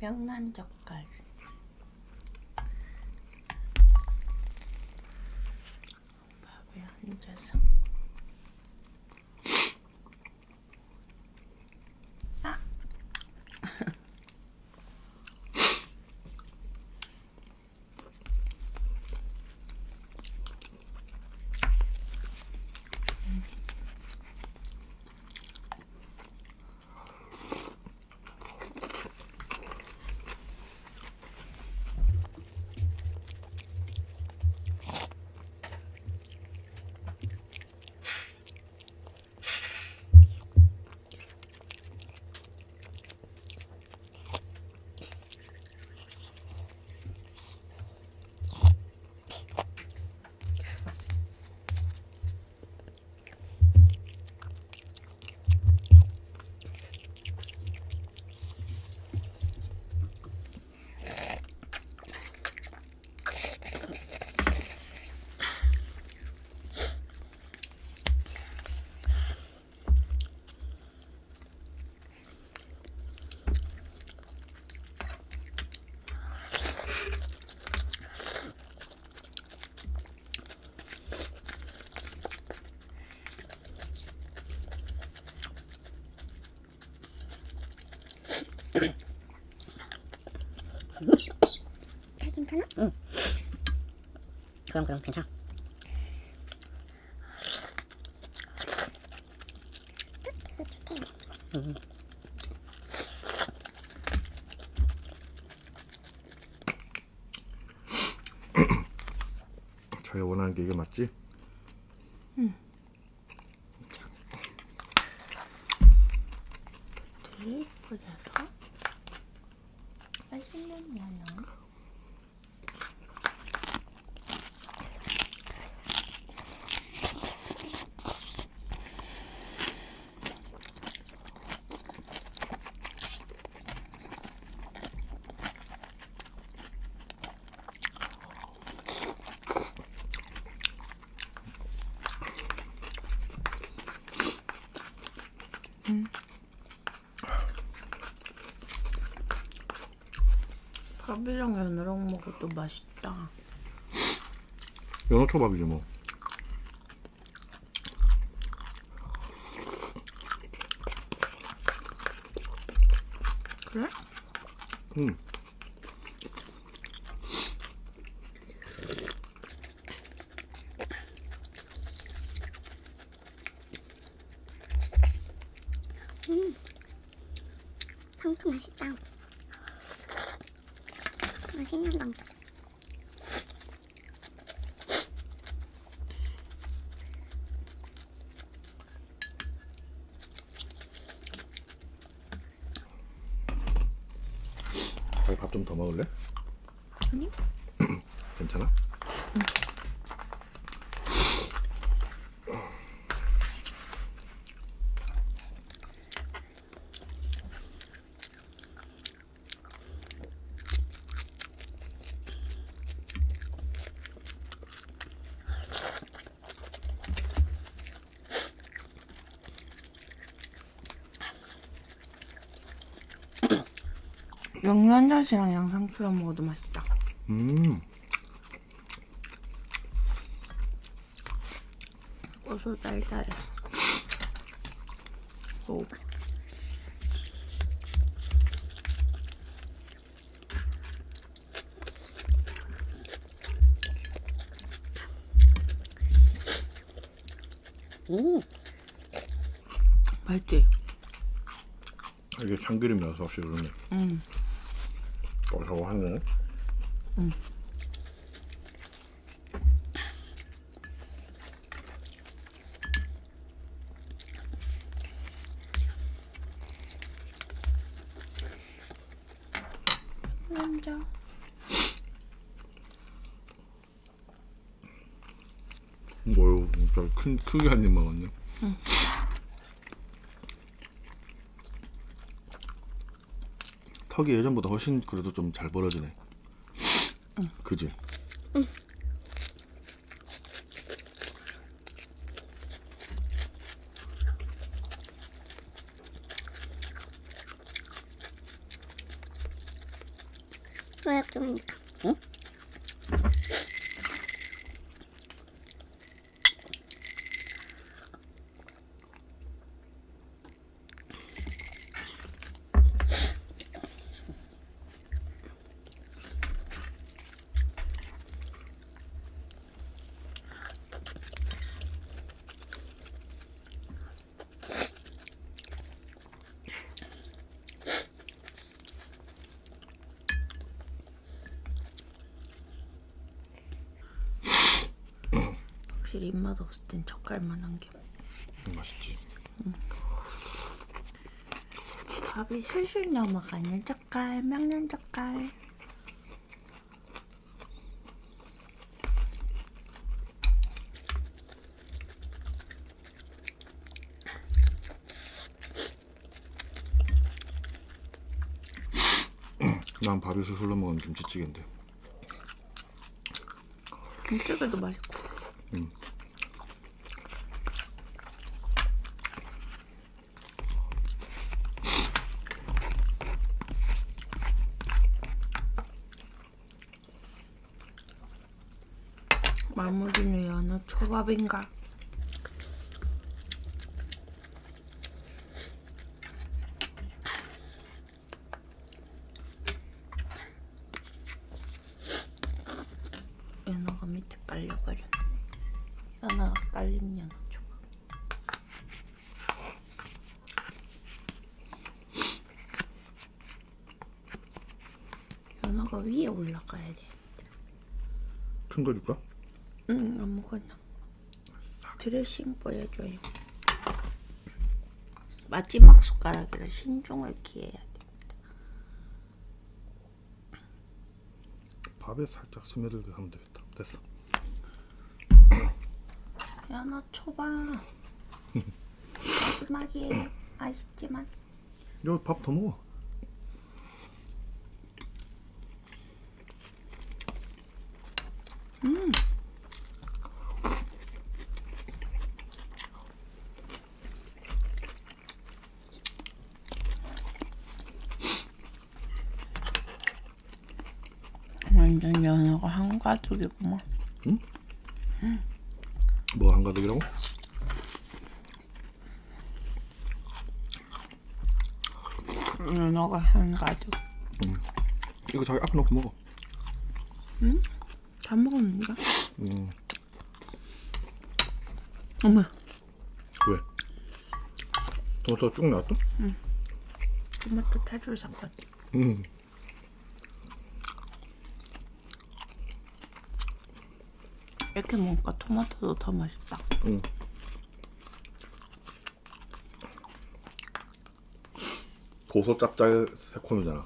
명란 젓갈. 밥에 앉아서. 아. 잘 괜찮아? 그럼 그럼 괜찮아. 좋대. 음. 자기가 원하는 게 이게 맞지? 를 밥이랑 연어랑 먹어도 맛있다. 연어 초밥이지 뭐. 그래? 응. 상추 맛있다. 맛있는 거. 자기 밥 좀 더 먹을래? 아니? 괜찮아? 명란젓이랑 양상추랑 먹어도 맛있다. 음. 고소 달달해. 오. 음, 맛있지? 이게 참기름이라서 확실히 그러네. 응. 고소하네. 먼저. 뭐요? 큰 크게 한 입 먹었네. 턱이 예전보다 훨씬 그래도 좀 잘 벌어지네. 그지? 확실히 입맛 없을 땐 젓갈만한 게 음, 맛있지. 밥이 술술 넘어가는 젓갈 명란 젓갈 난 밥이 술술 넘어가는 김치찌개인데. 김치찌개도 맛있고 음. 마무리는 연어 초 밥인가 연어가 밑에 깔려버렸네 연어가 깔린 연어 초밥 연어가 위에 올라가야 돼 큰거 줄까? 응, 아무거나. 드레싱 보여줘요. 마지막 숟가락이라 신중을 기해야 돼. 밥에 살짝 스며들게 하면 되겠다. 됐어. 연어 초밥. 마지막이에요. 아쉽지만. 여기 밥더 먹어. 완전 연어 가 한가득이구만. 뭐 한 가득이라고? 연어가 한 가득. 이거 자기 앞에 놓고 먹어. 다 먹었는데? 음. 어머, 왜? 토마토 쭉 나왔다? 토마토 태줄 사건. 음. 이렇게 먹으니까 토마토도 더 맛있다. 음. 고소 짭짤 새콤이잖아.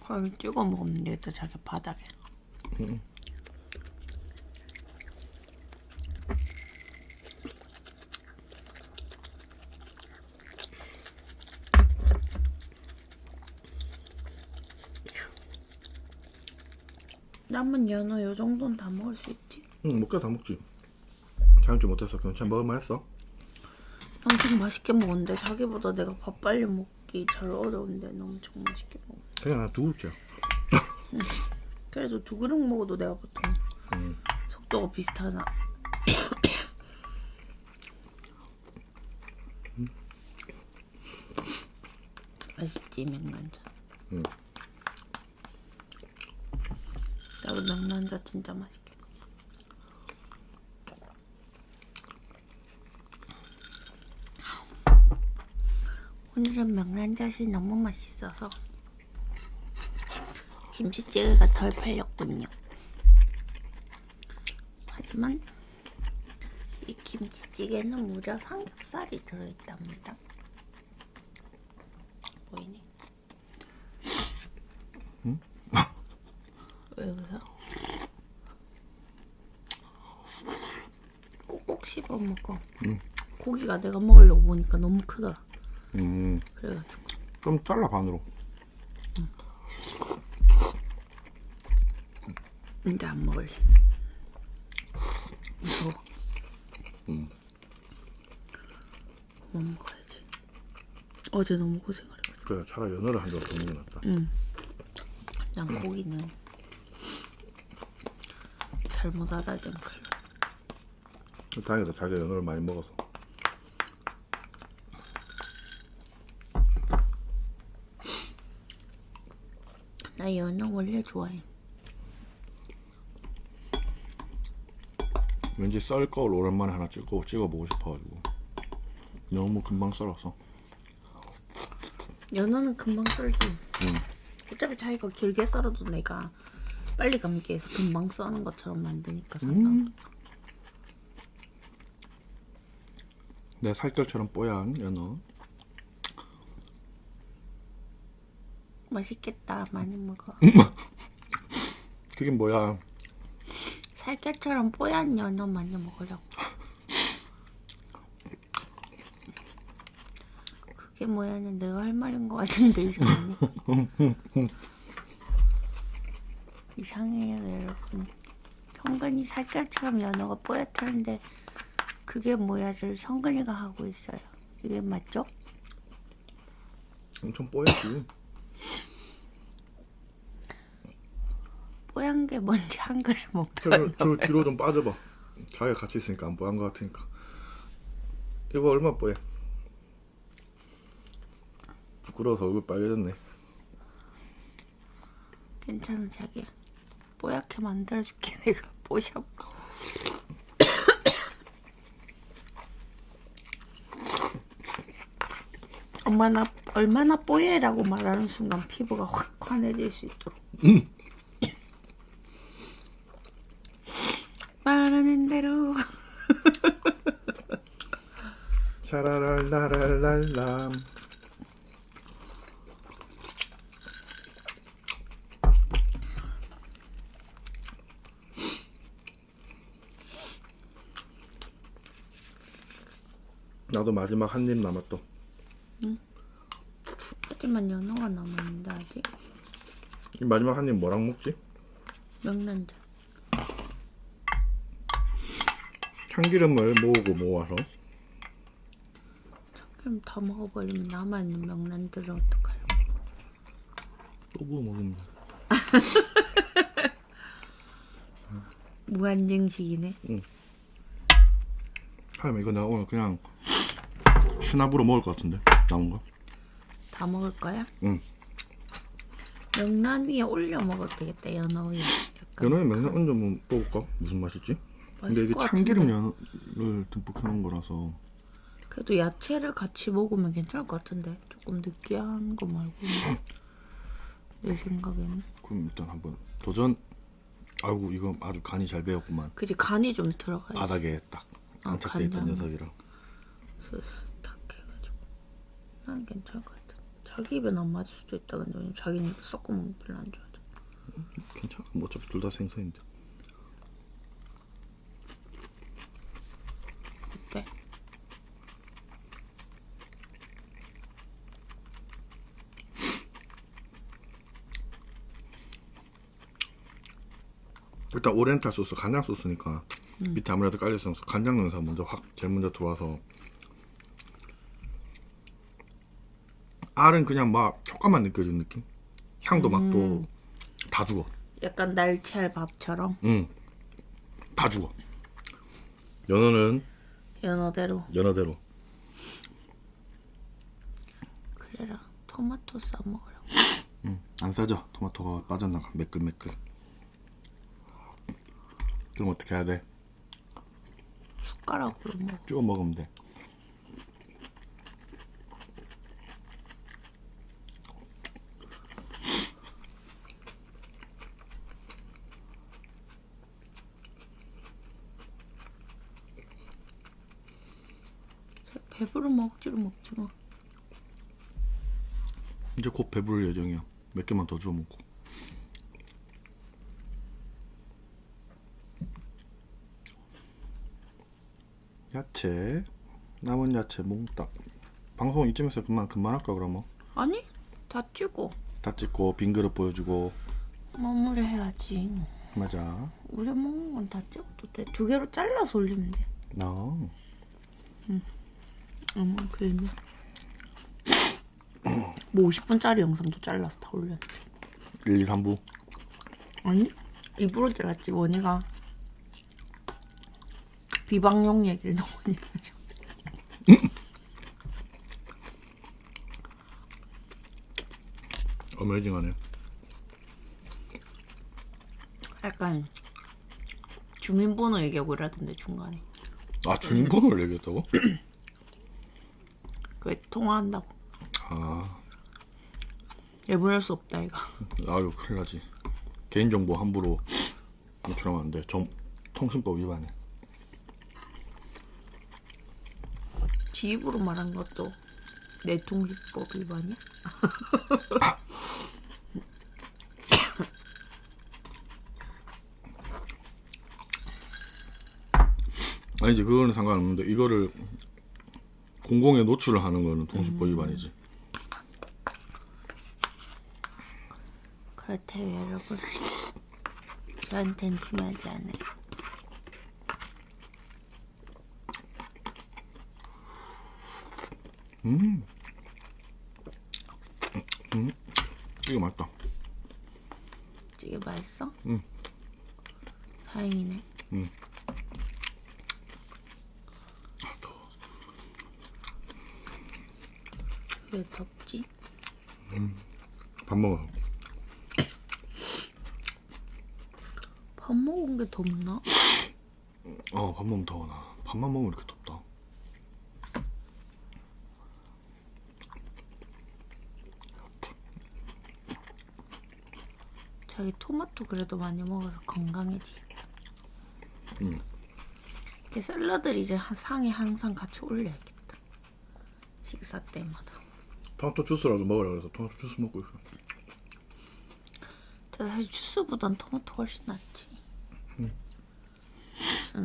거의 찍어 먹으면 되겠다, 자기 바닥에. 남은 연어 요 정도는 다 먹을 수 있지. 응, 먹자 다 먹지. 자연치 못했어. 괜찮아. 먹을만 했어. 엄청 맛있게 먹었는데 자기보다 내가 밥 빨리 먹기 잘 어려운데 너 엄청 맛있게 먹어. 그냥 나두 그릇째. 그래도 두 그릇 먹어도 내가 보통 음. 속도가 비슷하잖아. 맛있지 명란젓. 응. 나도 명란젓 진짜 맛있게. 오늘은 명란젓이 너무 맛있어서 김치찌개가 덜 팔렸군요. 하지만 이 김치찌개는 무려 삼겹살이 들어있답니다. 보이니? 응? 왜 웃어? 꼭꼭 씹어 먹어. 응. 고기가 내가 먹으려고 보니까 너무 크더라. 음. 그래가지고 좀 잘라 반으로. 이제 안 먹을래. 무서워. 음. 못 먹어야지. 어제 너무 고생을 해. 그래 차라리 연어를 한 조각 더 먹는 게 낫다. 응. 난 고기는 잘못하다 좀 그래. 다행이다 자기가 연어를 많이 먹어서. 나 연어 원래 좋아해. 왠지 썰걸 오랜만에 하나 찍고 찍어보고 싶어가지고 너무 금방 썰었어. 연어는 금방 썰지. 어차피 자기가 길게 썰어도 내가 빨리 감기 해서 금방 써는 것처럼 만드니까 상관. 내 살결처럼 뽀얀 연어. 맛있겠다. 많이 먹어. 그게 뭐야? 살결처럼 뽀얀 연어 많이 먹으려고. 그게 뭐야는 내가 할 말인 것 같은데 이상하네. 이상해요 여러분. 성근이 살결처럼 연어가 뽀얗다는데 그게 뭐야를 성근이가 하고 있어요. 이게 맞죠? 엄청 뽀얗지. 뽀얀 게 뭔지 한글을 못 저, 저 뒤로 좀 빠져봐. 자기가 같이 있으니까 안 뽀얀 것 같으니까. 이거 얼마 뽀해? 부끄러워서 얼굴 빨개졌네. 괜찮아 자기야. 뽀얗게 만들어줄게 내가 뽀샵. 얼마나 얼마나 뽀얘라고 말하는 순간 피부가 확 환해질 수 있도록. 말하는 대로 샤라랄라랄랄람. 나도 마지막 한 입 남았어. 하지만 연어가 남았는데 아직 이 마지막 한 입 뭐랑 먹지? 명란젓. 참기름을 모으고 모아서 그럼 다 먹어버리면 남아있는 명란들은 어떡하려? 또 구워 먹으면 돼. 무한정식이네. 하여튼 이거 내가 오늘 그냥 신압으로 먹을 것 같은데 남은 거. 다 먹을 거야? 응. 명란 위에 올려 먹어도 되겠다 연어 위에. 약간 연어에 맨날 얹어 먹- 먹을까? 무슨 맛이지? 근데 맛있을 이게 것 참기름 연어를 듬뿍 해놓은 거라서 그래도 야채를 같이 먹으면 괜찮을 것 같은데 조금 느끼한 거 말고 내 생각에는 그럼 일단 한번 도전. 아이고 이거 아주 간이 잘 배웠구만. 그지 간이 좀 들어가야지 바닥에 딱 아, 안착돼 있던 간장. 녀석이랑. 소스 딱 해가지고 난 괜찮을 것 같아 자기 입엔 안 맞을 수도 있다 근데 왜냐면 자기는 이거 거 별로 안 좋아하잖아 괜찮아. 뭐 어차피 둘 다 생선인데. 어때? 일단 오렌탈 소스 간장 소스니까 밑에 아무래도 깔려 있어서 간장 냄새가 먼저 확 제일 먼저 들어와서 알은 그냥 막 촉감만 느껴지는 느낌. 향도 막또다 죽어. 약간 날치알 밥처럼 응. 다 죽어. 연어는 연어대로 연어대로. 그래라 토마토 싸 먹으라고 응. 안 싸져. 토마토가 빠져나가. 매끌매끌. 그럼 어떻게 해야 돼? 숟가락으로 먹어 찍어 먹으면 돼. 배부르 먹지로 먹지 뭐. 이제 곧 배부를 예정이야. 몇 개만 더 주워 먹고. 야채. 남은 야채 몽딱 방송 이쯤에서 그만 그만할까 그러면? 아니 다 찌고 다 찍고 빈 그릇 보여주고. 마무리해야지. 맞아. 우리 먹는 건 다 찍어도 돼 두 개로 잘라서 올리면 돼. 나 어머 그러면 뭐 50분짜리 영상도 잘라서 다 올렸는데 1, 2, 3부. 아니 입으로 잘랐지 원희가 비방용 얘기를 너무 많이 하죠 어메이징하네. 약간 주민번호 얘기하고 이러던데 중간에 아, 주민번호를 얘기했다고? 그게 통화한다고 아, 내보낼 수 없다 이가 아유, 큰일 나지. 개인정보 함부로 노출하면 안 돼. 정, 통신법 위반해. 지 입으로 말한 것도 내 통신법 위반이야? 아니지, 그거는 상관없는데, 이거를 공공에 노출을 하는 거는 통신법 위반이지. 그렇대요 여러분 저한텐 중요하지 않아요 이거 맛있다. 찌개 맛있어? 응. 다행이네 왜 덥지? 밥 먹어. 밥 먹은 게 덥나? 어, 밥 먹으면 더워, 나. 밥만 먹으면 이렇게 덥다. 자기 토마토 그래도 많이 먹어서 건강해지. 응. 이렇게 샐러드를 이제 한 상에 항상 같이 올려야겠다. 식사 때마다. 토마토 주스라도 먹으라 그래서 토마토 주스 먹고 있어. 근데 사실 주스보단 토마토 훨씬 낫지. 응.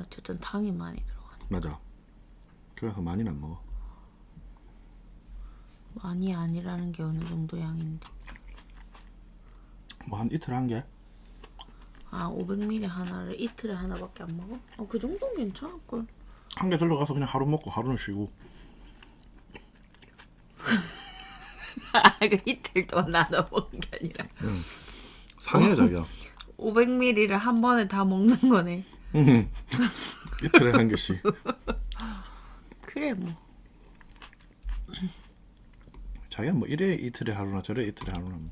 어쨌든 당이 많이 들어가네. 맞아. 그래서 많이는 안 먹어. 많이 아니라는 게 어느 정도 양인데. 뭐 한 이틀 한 개? 아 500ml 하나를 이틀에 하나밖에 안 먹어? 어, 그 정도는 괜찮을걸. 한 개 들러가서 그냥 하루 먹고 하루는 쉬고. 아, 그 이틀 동안 나눠 먹는 게 아니라 상해 자기야. 500ml를 한 번에 다 먹는 거네. 응. 이틀에 한 개씩. 그래 뭐. 자기야 뭐 이래 이틀에 하루나 저래 이틀에 하루나 뭐.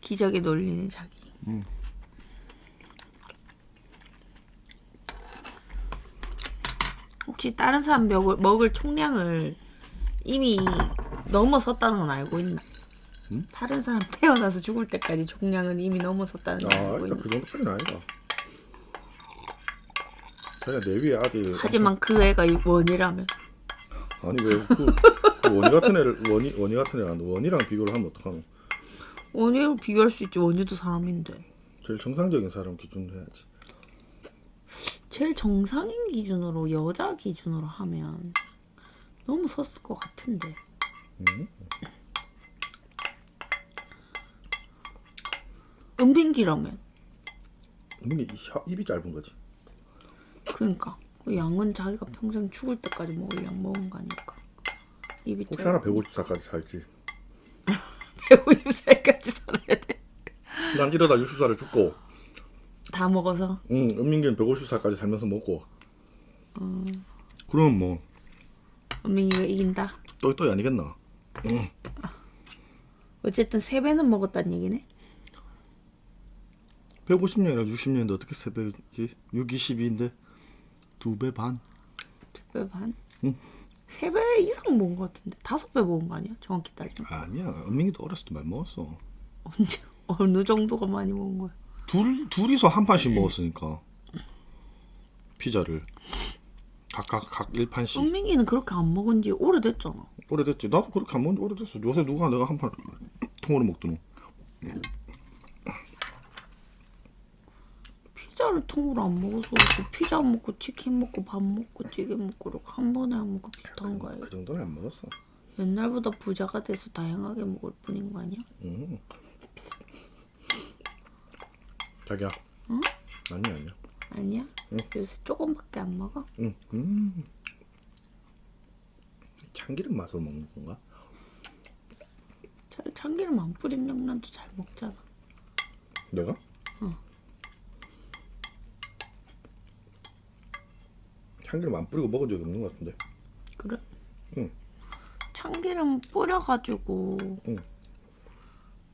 기적의 논리는 자기. 음. 혹시 다른 사람 먹을, 먹을 총량을 이미 넘어섰다는 건 알고 있나? 음? 다른 사람 태어나서 죽을 때까지 총량은 이미 넘어섰다는 걸아 알고 일단 있나? 그 정도까지는 아니다. 자기야 내 위에 아직. 하지만 그 애가 이 원이라면 아니 왜그 그 원희 같은 애를 원희 원희 같은 안 원희랑 비교를 하면 어떡하노? 원이랑 비교할 수 있지 원이도 사람인데 제일 정상적인 사람 기준으로 해야지. 제일 정상인 기준으로 여자 기준으로 하면 너무 섰을 것 같은데 음? 은빈기라면 이게 이 혀- 입이 짧은 거지. 그러니까 그 양은 자기가 평생 죽을 때까지 먹을 양 먹은 거 아닐까 입이 혹시 하나 150살까지 살지. 150살까지 살아야 돼다난 이러다 60살에 죽고, 먹어서 응, 은민기는 150살까지 살면서 먹고. 그럼 뭐 은빈이가 이긴다 또이 또이 아니겠나? 어쨌든 세 배는 먹었다는 얘기네 150년이나 60년인데 어떻게 세 배지? 6, 22인데 두 배 반. 두 배 반? 응. 세 배 이상 먹은 것 같은데 다섯 배 먹은 거 아니야? 정확히 따지면 아니야, 은민이도 어렸을 때 많이 먹었어. 언제 어느 정도가 많이 먹은 거야? 둘 둘이서 한 판씩 먹었으니까 피자를 각각 각 1판씩. 은민이는 그렇게 안 먹은 지 오래됐잖아 오래됐지. 나도 그렇게 안 먹은 지 오래됐어. 요새 누가 내가 한 판 통으로 먹더노. 피자를 통으로 안 먹어서 그 피자 먹고 치킨 먹고 밥 먹고 찌개 먹고 이렇게 한 번에 안 먹고 비슷한 거예요. 그 정도는 안 먹었어. 옛날보다 부자가 돼서 다양하게 먹을 뿐인 거 아니야? 응. 자기야. 응? 아니야 아니야. 아니야? 요새 조금밖에 안 먹어? 응. 음. 참기름 맛으로 먹는 건가? 참기름 안 뿌린 영란도 잘 먹잖아. 내가? 응. 참기름 안 뿌리고 먹은 적이 없는 것 같은데. 그래? 응. 참기름 뿌려가지고 응.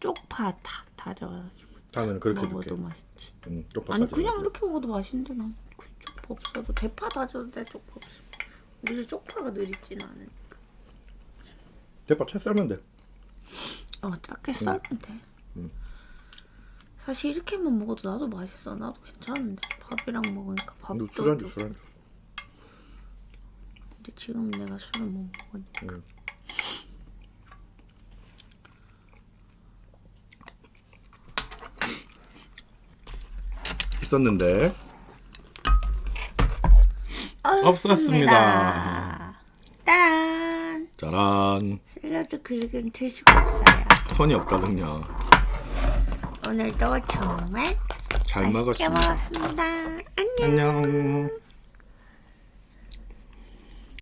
쪽파 탁 다져가지고 다음에는 그렇게 먹어도 해줄게. 맛있지. 응, 쪽파 아니. 그냥 이렇게 먹어도 맛있는데 난그 쪽파 없어도 대파 다져도 돼 쪽파 없어. 우리 쪽파가 느리진 않으니까. 대파 채 썰면 돼. 어 작게 썰면 돼. 응. 사실 이렇게만 먹어도 나도 맛있어. 나도 괜찮은데 밥이랑 먹으니까 밥도 술안주 좀- 술안주. 근데 지금 내가 술을 못 먹으니까. 응. 있었는데 없었습니다. 따란. 짜란 샐러드 그릇은 들 수가 없어요. 손이 없거든요. 오늘도 정말 잘 맛있게 먹었습니다. 먹었습니다. 안녕. 안녕.